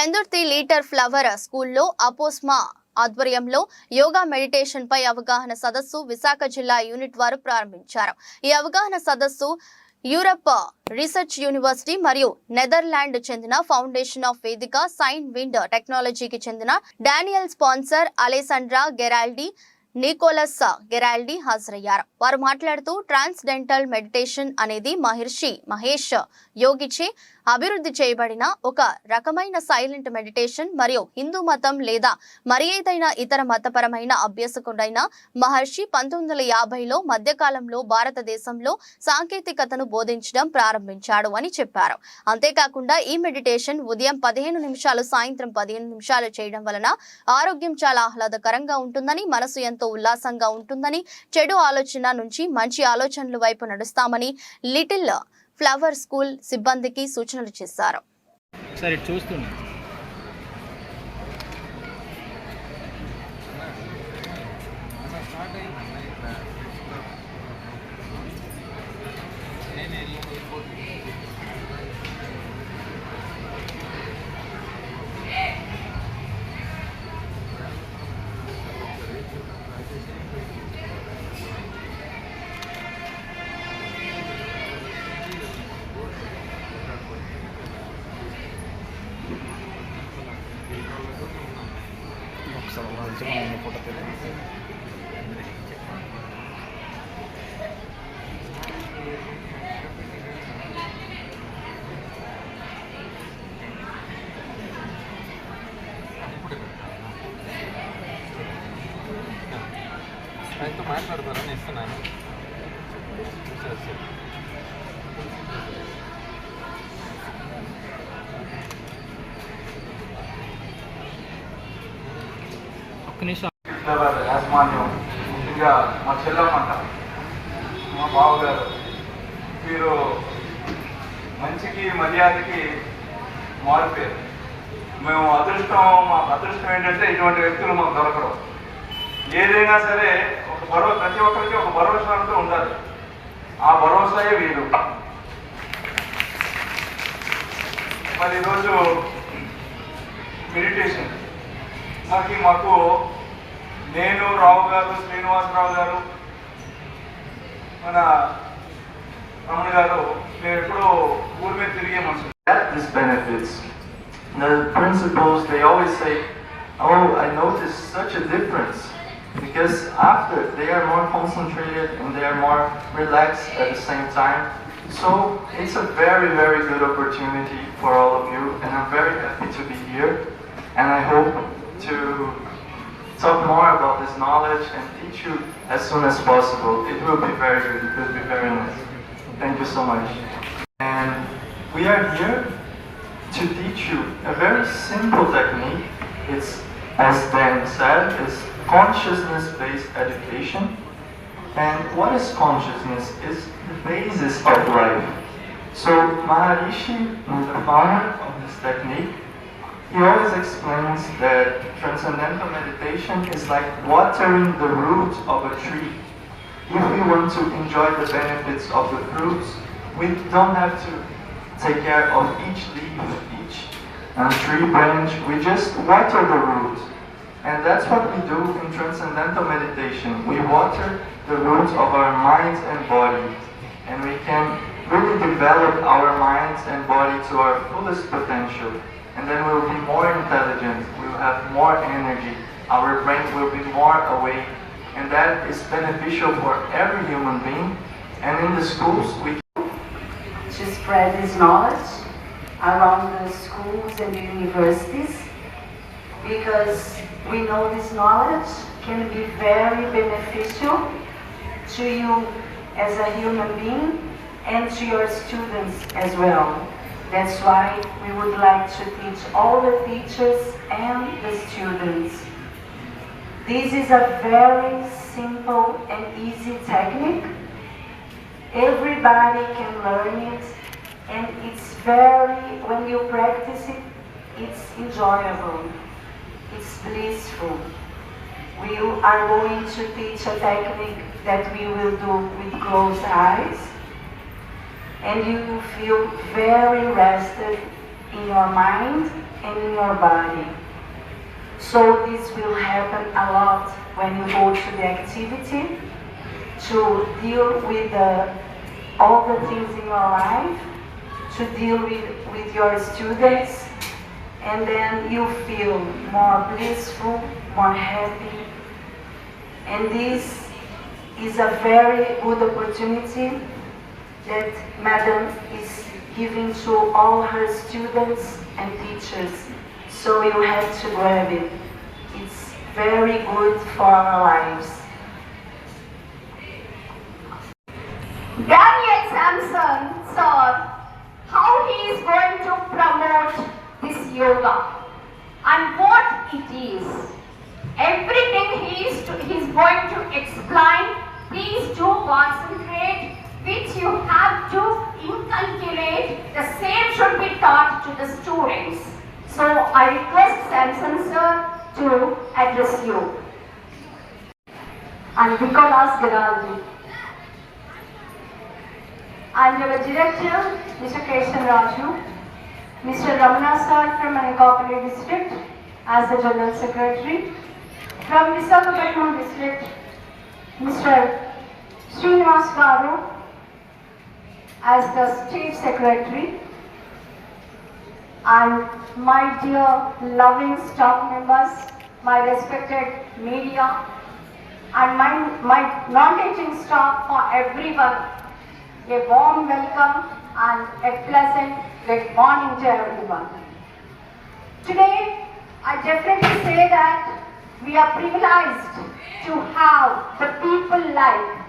Pendurthi litre flower స్కూల్లో అపోస్మా ఆధ్వర్యంలో yoga meditation పై అవగాహన సదస్సు విశాఖ జిల్లా యూనిట్ వారు ప్రారంభించారు. ఈ అవగాహన సదస్సు యూరప్ రీసెర్చ్ యూనివర్సిటీ మరియు నెదర్లాండ్ చెందిన ఫౌండేషన్ ఆఫ్ వేదిక సైన్ విండ్ టెక్నాలజీకి చెందిన Daniel sponsor Alessandra Geraldi Nicolas Geraldi హాజరయ్యారు. వారు మాట్లాడుతూ ట్రాన్స్డెంటల్ మెడిటేషన్ అనేది మహర్షి మహేష్ యోగిచే అభివృద్ధి చేయబడిన ఒక రకమైన సైలెంట్ మెడిటేషన్ మరియు హిందూ మతం లేదా మరి ఏదైనా ఇతర మతపరమైన అభ్యాసకుడైన మహర్షి పంతొమ్మిది వందల యాభైలో మధ్యకాలంలో భారతదేశంలో సాంకేతికతను బోధించడం ప్రారంభించాడు అని చెప్పారు. అంతేకాకుండా ఈ మెడిటేషన్ ఉదయం పదిహేను నిమిషాలు సాయంత్రం పదిహేను నిమిషాలు చేయడం వలన ఆరోగ్యం చాలా ఆహ్లాదకరంగా ఉంటుందని మనసు ఎంతో ఉల్లాసంగా ఉంటుందని చెడు ఆలోచన నుంచి మంచి ఆలోచనల వైపు నడుస్తామని లిటిల్ ఫ్లవర్ స్కూల్ సిబ్బందికి సూచనలు చేశారు. ನಿಜವಾಗಿ ಅವನು ಫೋಟೋ ತೆಗೆದು ಆಯಿತು ಮಾತಾಡ್ಬಾರ ಇಷ್ಟು ನಾನು ఒక్క నిమిషం. ఫ్లవర్ యాజమాన్యం ముఖ్యంగా మా చెల్లమ్మంట మా బావగారు మీరు మంచికి మర్యాదకి మారిపోయారు. మేము అదృష్టం మాకు అదృష్టం ఏంటంటే ఇటువంటి వ్యక్తులు మాకు దొరకడం. ఏదైనా సరే ఒక భరోసా ప్రతి ఒక్కరికి ఒక భరోసా అంటూ ఉండాలి. ఆ భరోసాయే వీరు మరి ఈరోజు మెడిటేషన్ మాకి మాకు నేను రావు గారు శ్రీనివాసరావు గారు మన రమణ గారు మేము ఎప్పుడూ ఊరి మీద తిరిగే మనుషులు these benefits. The principals, they always say, oh, I noticed such a difference. Because after, they are more concentrated and they are more relaxed at the same time. So it's a very, very good opportunity for all of you and I'm very happy to be here. And I hope to talk more about this knowledge and teach you as soon as possible. It will be very good, it will be very nice. Thank you so much. And we are here to teach you a very simple technique. It's, as Dan said, is consciousness-based education. And what is consciousness? Is the basis of life. So Maharishi, the founder of this technique, he always explains that transcendental meditation is like watering the root of a tree. If we want to enjoy the benefits of the fruits, we don't have to take care of each leaf, each uh, tree branch. We just water the roots. And that's what we do in transcendental meditation. We water the roots of our minds and body. And we can really develop our minds and body to our fullest potential. And then we'll be more intelligent, we'll have more energy, our brain will be more awake. And that is beneficial for every human being. And in the schools, we to spread this knowledge around the schools and the universities because we know this knowledge can be very beneficial to you as a human being and to your students as well. That's why we would like to teach all the teachers and the students. This is a very simple and easy technique Everybody can learn it, and it's very, when you practice it, it's enjoyable, it's blissful. We are going to teach a technique that we will do with closed eyes, and you feel very rested in your mind and in your body. So this will happen a lot when you go to the activity to deal with the, all the things in your life, to deal with, with your students, and then you feel more blissful, more happy. And this is a very good opportunity that Madam is giving to all her students and teachers. So you have to grab it. It's very good for our lives. Daniel Samson saw how he is going to promote this yoga and what it is. Everything he is, to, he is going to explain. Please do concentrate, which you have to inculcate. The same should be taught to the students. So I request Samson sir to address you. And Nicolas. And our director, Mr. Keshan Raju, Mr. Ramana sir from Anakopali district as the general secretary, from Visakhapatnam district, Mr. Srinivas Garu as the state secretary, and my dear loving staff members, my respected media, and my, my non-teaching staff for everyone a warm welcome and a pleasant good morning to everyone. Today, I definitely say that we are privileged to have the people like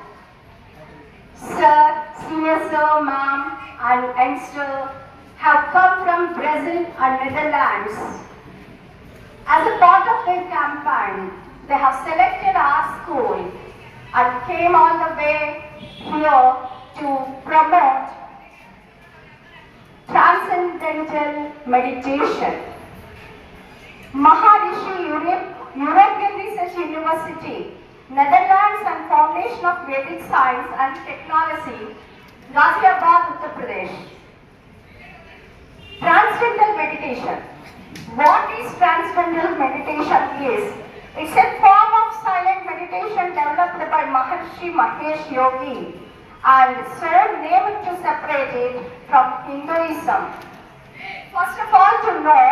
Sir, Senior Sir, Ma'am, and youngster have come from Brazil and Netherlands. As a part of their campaign, they have selected our school and came all the way here to promote transcendental meditation. Maharishi Europe, European Research University, Netherlands and Foundation of Vedic Science and Technology, Ghaziabad, Uttar Pradesh. Transcendental meditation. What is transcendental meditation is? It's a form of silent meditation developed by Maharshi Mahesh Yogi and so named to separate it from Hinduism. First of all to know